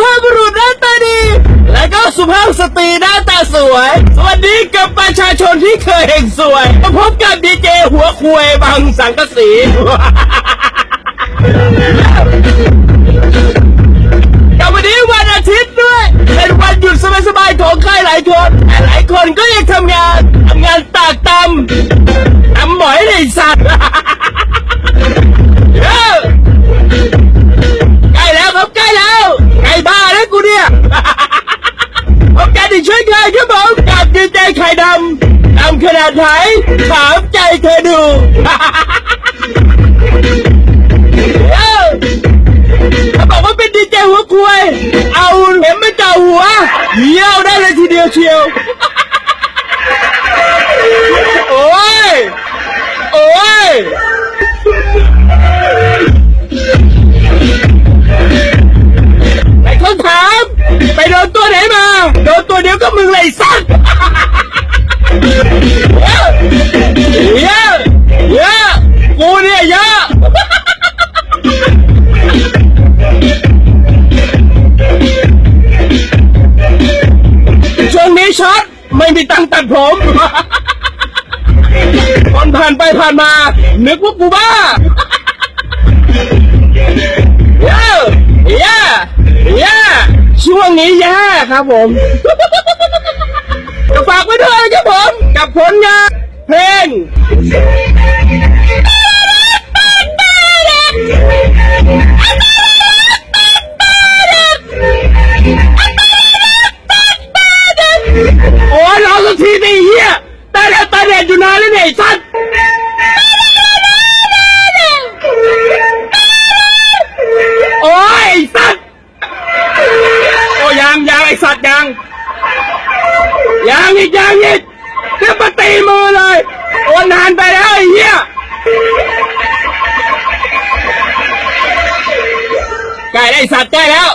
ภาพบุรุษหน้าตาดี และก็สุภาพสตรีหน้าตาสวย สวัสดีกับประชาชนที่เคยเห็นสวยมาพบกับดีเจหัวควยบางสังกสีกับวันนี้วันอาทิตย์ด้วย เป็นวันหยุดสบายๆของใครหลายคนแต่หลายคนก็ยังทำงานทำงานตากตำตำหมอยเลยไอ้สัตว์ ขนาดไหนถามใจเธอดูเออถ้าบอกว่าเป็นดีเจหัวควย เอาเข็มมาเจาะหัวเยี่ยวได้เลยทีเดียวเชียว โอ้ย โอ้ยไอ้คนถาม ไปโดนตัวไหนมา โดนตัวเดียวก็มึงเลยไอ้สัตว์ เยอะเยอะกูเนี่ยเยอะช่วงนี้ช็อตไม่มีตังตัดผมคนผ่านไปผ่านมา นึกว่ากูบ้าเย้เย้เย้ช่วงนี้แย่ครับผมก็ฝากไว้ด้วยครับผม กับผลงานเพลงโอ้ยรอสักทีดิเฮียตาแดดตาแดดอยู่นานแล้วเนี่ยไอ้สัตว์โอ้ยไอ้สัตว์โอ้ยังยังไอ้สัตว์ยังยังอีกยังอีก เรียบมาตีมือเลย โอนานไปแล้วไอ้เหี้ยไก่ได้สัตว์ได้แล้ว